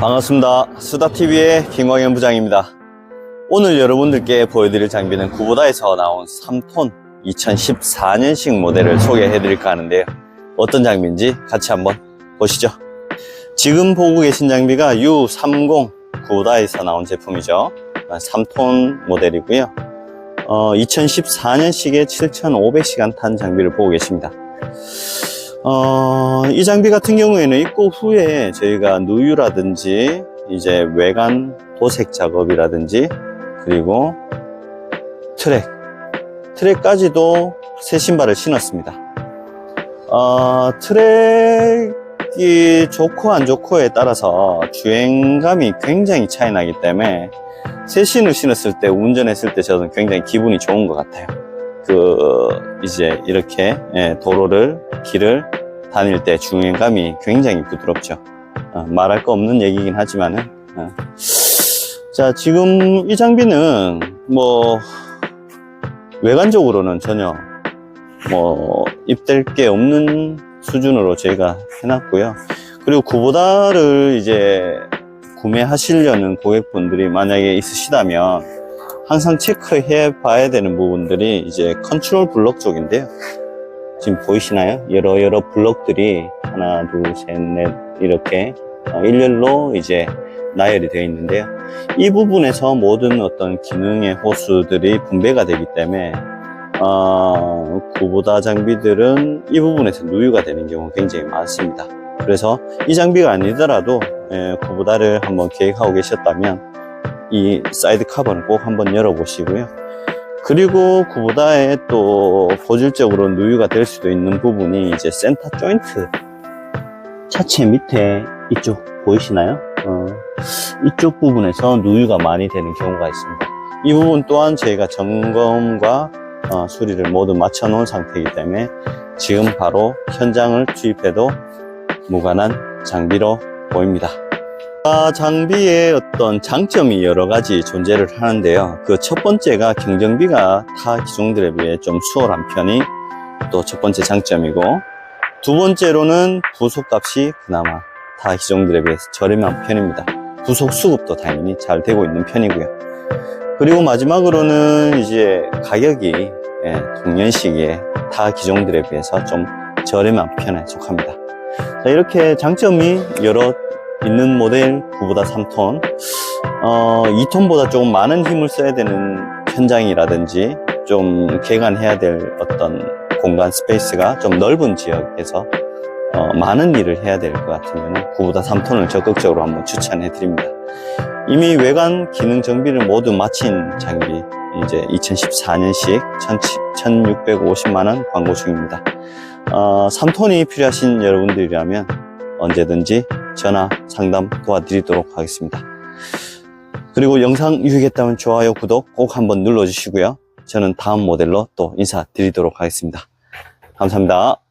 반갑습니다. 수다TV의 김광현 부장입니다. 오늘 여러분들께 보여드릴 장비는 구보다에서 나온 3톤 2014년식 모델을 소개해드릴까 하는데요. 어떤 장비인지 같이 한번 보시죠. 지금 보고 계신 장비가 U30 구보다에서 나온 제품이죠. 3톤 모델이고요. 어, 2014년식에 7,500시간 탄 장비를 보고 계십니다. 어, 이 장비 같은 경우에는 입고 후에 저희가 누유라든지 이제 외관 도색 작업이라든지 그리고 트랙 트랙까지도 새 신발을 신었습니다. 어, 트랙이 좋고 안 좋고에 따라서 주행감이 굉장히 차이 나기 때문에 새 신을 신었을 때 운전했을 때 저는 굉장히 기분이 좋은 것 같아요. 그 이제 이렇게 예, 도로를 길을 다닐 때 주행감이 굉장히 부드럽죠. 어, 말할 거 없는 얘기긴 하지만은 어. 자 지금 이 장비는 뭐 외관적으로는 전혀 뭐 입댈 게 없는 수준으로 저희가 해놨고요. 그리고 구보다를 이제 구매하시려는 고객분들이 만약에 있으시다면 항상 체크해 봐야 되는 부분들이 이제 컨트롤 블록 쪽인데요. 지금 보이시나요? 여러 여러 블록들이 하나, 둘, 셋, 넷 이렇게 어, 일렬로 이제 나열이 되어 있는데요. 이 부분에서 모든 어떤 기능의 호수들이 분배가 되기 때문에 어, 구보다 장비들은 이 부분에서 누유가 되는 경우가 굉장히 많습니다. 그래서 이 장비가 아니더라도 예, 구보다를 한번 계획하고 계셨다면 이 사이드 카버는 꼭 한번 열어보시고요. 그리고 구보다에 또 고질적으로 누유가 될 수도 있는 부분이 이제 센터 조인트 차체 밑에 이쪽 보이시나요? 어, 이쪽 부분에서 누유가 많이 되는 경우가 있습니다. 이 부분 또한 저희가 점검과 어, 수리를 모두 마쳐 놓은 상태이기 때문에 지금 바로 현장을 투입해도 무관한 장비로 보입니다. 아, 장비의 어떤 장점이 여러 가지 존재를 하는데요. 그 첫 번째가 경정비가 타 기종들에 비해 좀 수월한 편이 또 첫 번째 장점이고, 두 번째로는 부속값이 그나마 타 기종들에 비해서 저렴한 편입니다. 부속 수급도 당연히 잘 되고 있는 편이고요. 그리고 마지막으로는 이제 가격이 예, 동년식의 타 기종들에 비해서 좀 저렴한 편에 속합니다. 자, 이렇게 장점이 여러 있는 모델 9보다 3톤. 어, 2톤보다 조금 많은 힘을 써야 되는 현장이라든지 좀 개간해야 될 어떤 공간 스페이스가 좀 넓은 지역에서 어, 많은 일을 해야 될 것 같으면 9보다 3톤을 적극적으로 한번 추천해 드립니다. 이미 외관 기능 정비를 모두 마친 장비 이제 2014년식 1650만원 광고 중입니다. 어, 3톤이 필요하신 여러분들이라면 언제든지 전화 상담 도와드리도록 하겠습니다. 그리고 영상 유익했다면 좋아요, 구독 꼭 한번 눌러주시고요. 저는 다음 모델로 또 인사드리도록 하겠습니다. 감사합니다.